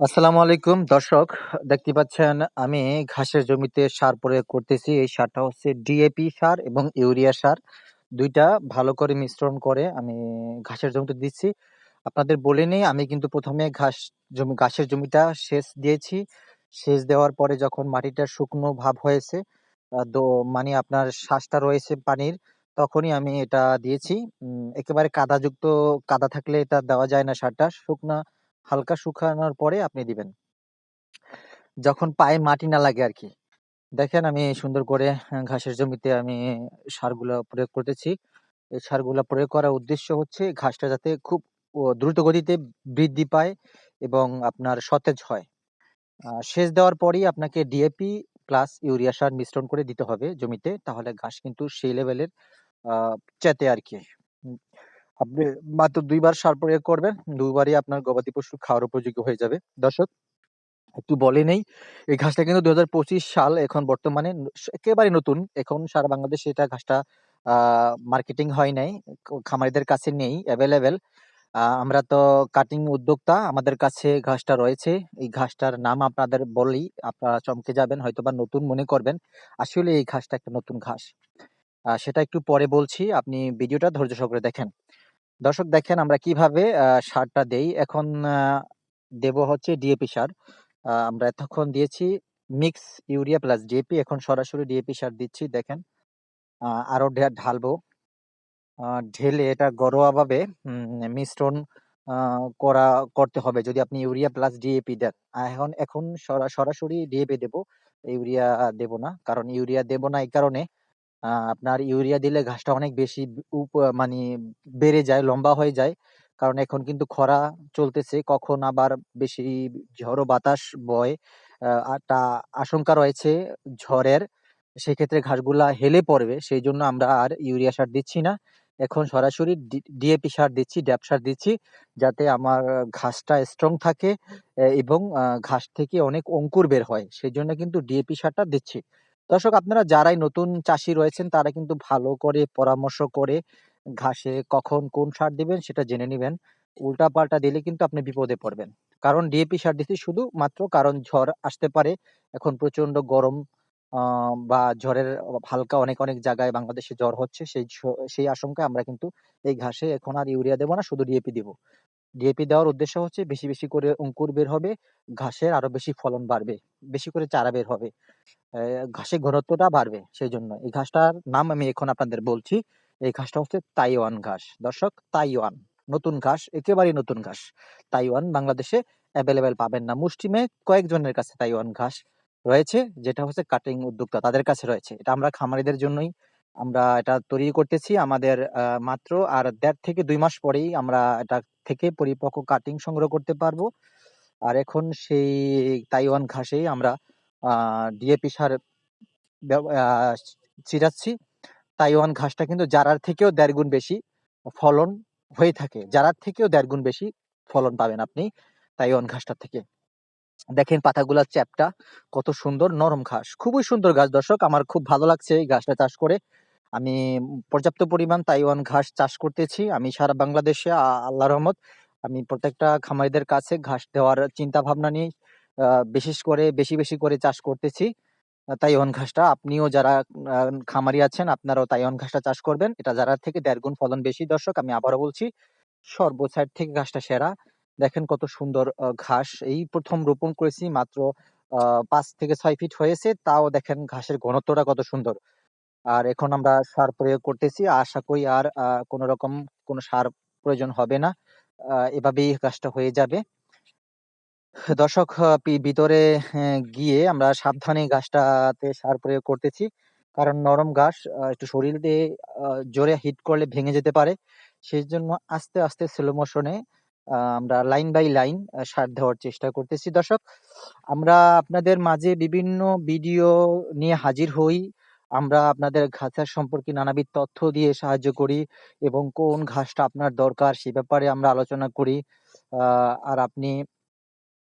আসসালামু আলাইকুম। দর্শক, দেখতে পাচ্ছেন আমি ঘাসের জমিতে সার প্রয়োগ করতেছি। এই সারটা হচ্ছে ডিএপি সার এবং ইউরিয়া সার। দুইটা ভালো করে মিশ্রণ করে আমি ঘাসের জমিতে দিচ্ছি। আপনাদের বলে নেই, আমি কিন্তু প্রথমে ঘাস জমি, ঘাসের জমিটা সেচ দিয়েছি। সেচ দেওয়ার পরে যখন মাটিটা শুকনো ভাব হয়েছে মানে আপনার শ্বাসটা রয়েছে পানির, তখনই আমি এটা দিয়েছি। একেবারে কাদাযুক্ত, কাদা থাকলে এটা দেওয়া যায় না সারটা। শুকনা হালকা শুকানোর পরে আপনি দিবেন। যখন পায়ে মাটি না লাগে আর কি দেখেন আমি সুন্দর করে ঘাসের জমিতে আমি সারগুলো প্রয়োগ করতেছি। এই সারগুলো প্রয়োগ করার উদ্দেশ্য হচ্ছে ঘাসটা যাতে খুব দ্রুত গতিতে বৃদ্ধি পায় এবং আপনার সতেজ হয়। সেচ দেওয়ার পরেই আপনাকে ডিএপি প্লাস ইউরিয়া সার মিশ্রণ করে দিতে হবে জমিতে। তাহলে ঘাস কিন্তু সেই লেভেলের চেতে আর কি আপনি মাত্র দুইবার সার প্রয়োগ করবেন, দুইবারই আপনার গবাদি পশু খাওয়ার উপযোগী হয়ে যাবে। দর্শক, একটু বলে নেই, এই ঘাসটা কিন্তু দু হাজার পঁচিশ সাল এখন বর্তমানে একেবারে নতুন। এখন সারা বাংলাদেশে এটা ঘাসটা মার্কেটিং হয় নাই খামারিদের কাছে নেই অ্যাভেলেবেল আমরা তো কাটিং উদ্যোক্তা, আমাদের কাছে ঘাসটা রয়েছে। এই ঘাসটার নাম আপনাদের বলি, আপনারা চমকে যাবেন হয়তো বা নতুন মনে করবেন, আসলে এই ঘাসটা একটা নতুন ঘাস। সেটা একটু পরে বলছি, আপনি ভিডিওটা ধৈর্য সহকারে দেখেন। দর্শক দেখেন আমরা কীভাবে সারটা দেই। এখন দেব হচ্ছে ডিএপি সার। আমরা এতক্ষণ দিয়েছি মিক্স ইউরিয়া প্লাস ডিএপি এখন সরাসরি ডিএপি সার দিচ্ছি দেখেন। আহ, আরও ঢে- ঢালবো। ঢেলে এটা ঘরোয়াভাবে মিশ্রণ করা করতে হবে। যদি আপনি ইউরিয়া প্লাস ডিএপি দেন এখন এখন সরা- সরাসরি ডিএপি দেব। ইউরিয়া দেব না কারণ ইউরিয়া দেব না এই কারণে আহ, আপনার ইউরিয়া দিলে ঘাসটা অনেক বেশি উপ মানে বেড়ে যায় লম্বা হয়ে যায়। কারণ এখন কিন্তু খরা চলতেছে কখন আবার বেশি ঝড়ো বাতাস বয় আহ, তা আশঙ্কা রয়েছে ঝড়ের। সেক্ষেত্রে ঘাসগুলা হেলে পড়বে সেই জন্য আমরা আর ইউরিয়া সার দিচ্ছি না। এখন সরাসরি ডিএপি সার দিচ্ছি ড্যাপ সার দিচ্ছি যাতে আমার ঘাসটা স্ট্রং থাকে এবং ঘাস থেকে অনেক অঙ্কুর বের হয়। সেই জন্য কিন্তু ডিএপি সারটা দিচ্ছি। দর্শক, আপনারা যারাই নতুন চাষি রয়েছেন, তারা কিন্তু ভালো করে পরামর্শ করে ঘাসে কখন কোন সার দিবেন সেটা জেনে নিবেন। উল্টা পাল্টা দিলে কিন্তু আপনি বিপদে পড়বেন। কারণ ডিএপি সার দিচ্ছি শুধু মাত্র কারণ ঝড় আসতে পারে, এখন প্রচণ্ড গরম বা ঝড়ের হালকা অনেক অনেক জায়গায় বাংলাদেশে ঝড় হচ্ছে, সেই সেই আশঙ্কায় আমরা কিন্তু এই ঘাসে এখন আর ইউরিয়া দেবো না, শুধু ডিএপি দিব। ডিএপি দেওয়ার উদ্দেশ্য হচ্ছে বেশি বেশি করে অঙ্কুর বের হবে, ঘাসের আরও বেশি ফলন বাড়বে, বেশি করে চারা বের হবে। ঘাসের ঘনত্বটা বাড়বে সেই জন্য এই ঘাসটার নাম আমি এখন আপনাদের বলছি। এই ঘাসটা হচ্ছে তাইওয়ান ঘাস। দর্শক, তাইওয়ান। নতুন ঘাস, একেবারেই নতুন ঘাস। তাইওয়ান বাংলাদেশে অ্যাভেলেবেল পাবেন না। মুষ্টিমে কয়েকজনের কাছে তাইওয়ান ঘাস রয়েছে, যেটা হচ্ছে কাটিং উদ্যোক্তা তাদের কাছে রয়েছে। এটা আমরা খামারিদের জন্যই আমরা এটা তৈরি করতেছি। আমাদের মাত্র আর দেড় থেকে দুই মাস পরেই আমরা এটা থেকে পরিপক্ক কাটিং সংগ্রহ করতে পারব। আর এখন সেই তাইওয়ান ঘাসেই আমরা ডিএপি সার ছিটাচ্ছি তাইওয়ান ঘাসটা কিন্তু জারার থেকেও দেড় গুণ বেশি ফলন হয়ে থাকে। জারার থেকেও দেড় গুণ বেশি ফলন পাবেন আপনি তাইওয়ান ঘাসটা থেকে। দেখেন পাতাগুলা চ্যাপটা কত সুন্দর, নরম ঘাস। খুবই সুন্দর ঘাস দর্শক। আমার খুব ভালো লাগছে এই ঘাসটা চাষ করে। আমি পর্যাপ্ত পরিমাণ তাইওয়ান ঘাস চাষ করতেছি। আমি সারা বাংলাদেশে আল্লাহ রহমত, আমি প্রত্যেকটা খামারিদের কাছে ঘাস দেওয়ার চিন্তা ভাবনা নিয়ে বিশেষ করে, বেশি বেশি করে চাষ করতেছি। তাইওয়ান ঘাসটা আপনিও যারা খামারি আছেন, আপনারাও তাইওয়ান ঘাসটা চাষ করবেন। এটা যারা থেকে দেড় গুণ ফলন বেশি। দর্শক, আমি আবারও বলছি সর্ব সাইড থেকে ঘাসটা সেরা। দেখেন কত সুন্দর ঘাস। এই প্রথম রোপণ করেছি মাত্র পাঁচ থেকে ছয় ফিট হয়েছে। তাও দেখেন ঘাসের ঘনত্বটা কত সুন্দর। আর এখন আমরা সার প্রয়োগ করতেছি। আশা করি আর আহ, কোনো রকম কোনো সার প্রয়োজন হবে না। আহ, এভাবেই গাছটা হয়ে যাবে। দর্শক ভিতরে গিয়ে আমরা সাবধানে গাছটাতে সার প্রয়োগ করতেছি। কারণ নরম ঘাস আহ, একটু শরীর দিয়ে আহ, জোরে হিট করলে ভেঙে যেতে পারে। সেই জন্য আস্তে আস্তে স্লো মোশনে আমরা লাইন বাই লাইন সার দেওয়ার চেষ্টা করতেছি। দর্শক আমরা আপনাদের মাঝে বিভিন্ন ভিডিও নিয়ে হাজির হই। আমরা আপনাদের ঘাসের সম্পর্কে নানাবিধ তথ্য দিয়ে সাহায্য করি এবং কোন ঘাসটা আপনার দরকার সে ব্যাপারে আমরা আলোচনা করি। আহ, আর আপনি